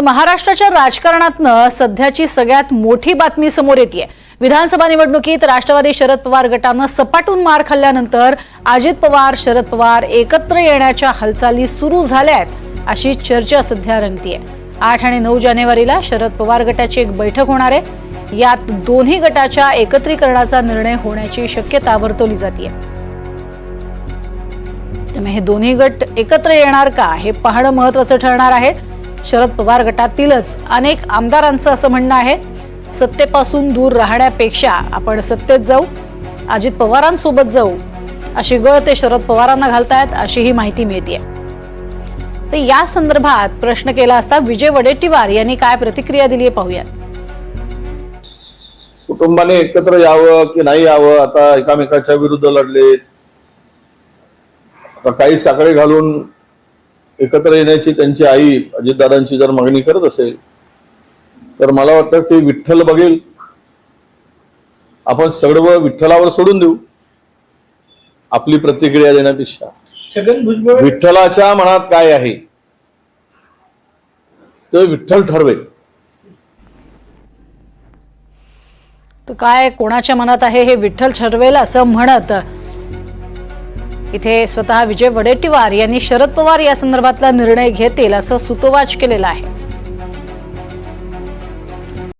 तर महाराष्ट्राच्या राजकारणातनं सध्याची सगळ्यात मोठी बातमी समोर येते विधानसभा निवडणुकीत राष्ट्रवादी शरद पवार गटानं सपाटून मार खाल्ल्यानंतर अजित पवार शरद पवार एकत्र येण्याच्या हालचाली सुरू झाल्या आहेत अशी चर्चा सध्या रंगतीये. आठ आणि नऊ जानेवारीला शरद पवार गटाची एक बैठक होणार आहे. यात दोन्ही गटाच्या एकत्रीकरणाचा निर्णय होण्याची शक्यता वर्तवली जाते त्यामुळे हे दोन्ही गट एकत्र येणार का हे पाहणं महत्वाचं ठरणार आहे. शरद पवार गटातीलच अनेक आमदारांचं असं म्हणणं आहे. सत्तेपासून दूर राहण्यापेक्षा आपण सत्तेत जाऊ अजित पवारांसोबत जाऊ अशी गळ ते शरद पवारांना घालतायत अशी ही माहिती मिळते तर या संदर्भात प्रश्न केला असता विजय वडेट्टीवार यांनी काय प्रतिक्रिया दिली आहे पाहूयात. कुटुंबाने एकत्र यावं की नाही यावं आता एकामेकाच्या विरुद्ध लढले आता काही साखळी घालून एकत्र येण्याची त्यांची आई अजितदादांची जर मागणी करत असेल तर मला वाटतं की विठ्ठल बघेल. आपण सगळं विठ्ठलावर सोडून देऊ आपली प्रतिक्रिया देण्यापेक्षा. छगन भुजबळ विठ्ठलाच्या मनात काय आहे? ते विठ्ठल ठरवेल तर काय कोणाच्या मनात आहे हे विठ्ठल ठरवेल असं म्हणत इथे स्वतः विजय वडेट्टीवार यांनी शरद पवार या संदर्भातला निर्णय घेतील असं सुतोवाच केलेलं आहे.